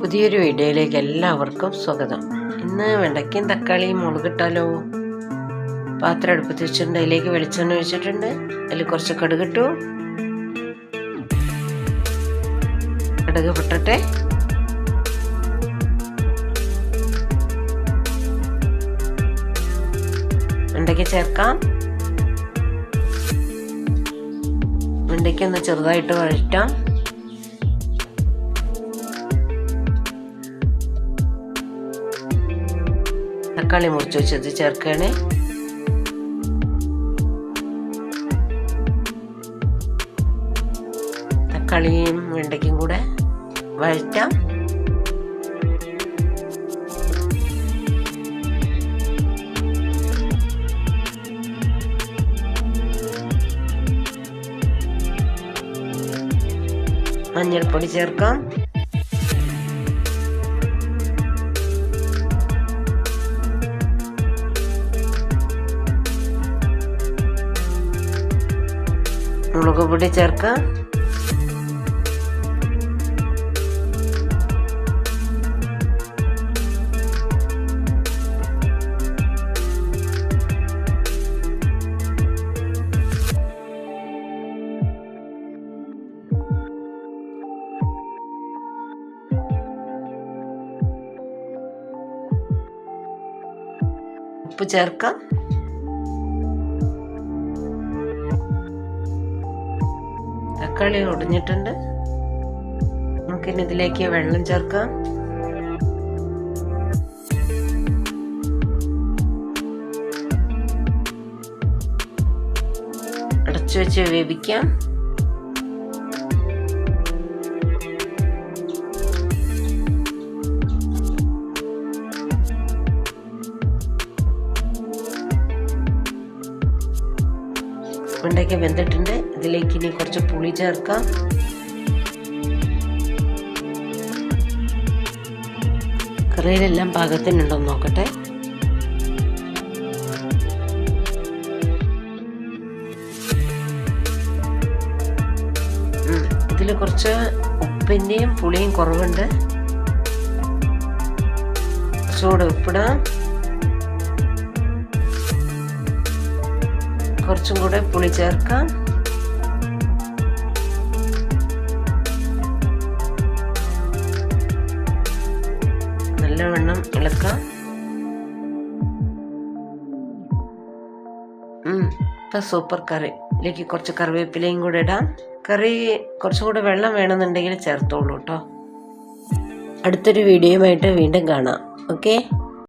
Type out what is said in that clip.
പുതിയൊരു വീഡിയോയിലേക്ക് എല്ലാവർക്കും സ്വാഗതം. ഇന്ന് വെണ്ടയ്ക്കയും തക്കാളിയും മുളകിട്ടാലോ പാത്രം അടുപ്പത്ത് വെച്ചിട്ടുണ്ട്. അതിലേക്ക് വെളിച്ചെണ്ണ ഒഴിച്ചിട്ടുണ്ട്. അതിൽ കുറച്ച് കടുക് ഇട്ടു. കടുക് പൊട്ടട്ടെ. വെണ്ടയ്ക്ക ചേർക്കാം. വെണ്ടയ്ക്ക ഒന്ന് ചെറുതായിട്ട് വഴറ്റാം. തക്കാളി മുറിച്ച് വെച്ചത് ചേർക്കുകയാണ്. തക്കാളിയും വെണ്ടയ്ക്കും കൂടെ വഴറ്റാം. മഞ്ഞൾപ്പൊടി ചേർക്കാം. മുളക് പൊടി ചേർക്കാം ഉപ്പ് ചേർക്കാം തക്കാളി ഒടിഞ്ഞിട്ടുണ്ട്. നമുക്കിനി ഇതിലേക്ക് വെള്ളം ചേർക്കാം. അടച്ചു വെച്ച് വേവിക്കാം. വെണ്ടയ്ക്ക വെന്തിട്ടുണ്ട്. ഇതിലേക്ക് ഇനി കുറച്ച് പുളി ചേർക്കാം. കറിയിലെല്ലാം പാകത്തിനുണ്ടോ നോക്കട്ടെ. ഇതിൽ കുറച്ച് ഉപ്പിന്റെയും പുളിയും കുറവുണ്ട്. ചൂട് ഉപ്പിടാം. കുറച്ചും കൂടെ പുളി ചേർക്കാം. നല്ലവണ്ണം ഇളക്കാം. ഇപ്പം സൂപ്പർ കറി. ഇതിലേക്ക് കുറച്ച് കറിവേപ്പിലയും കൂടെ ഇടാം. കറി കുറച്ചും കൂടെ വെള്ളം വേണമെന്നുണ്ടെങ്കിൽ ചേർത്തോളൂ കേട്ടോ. അടുത്തൊരു വീഡിയോയുമായിട്ട് വീണ്ടും കാണാം. ഓക്കെ?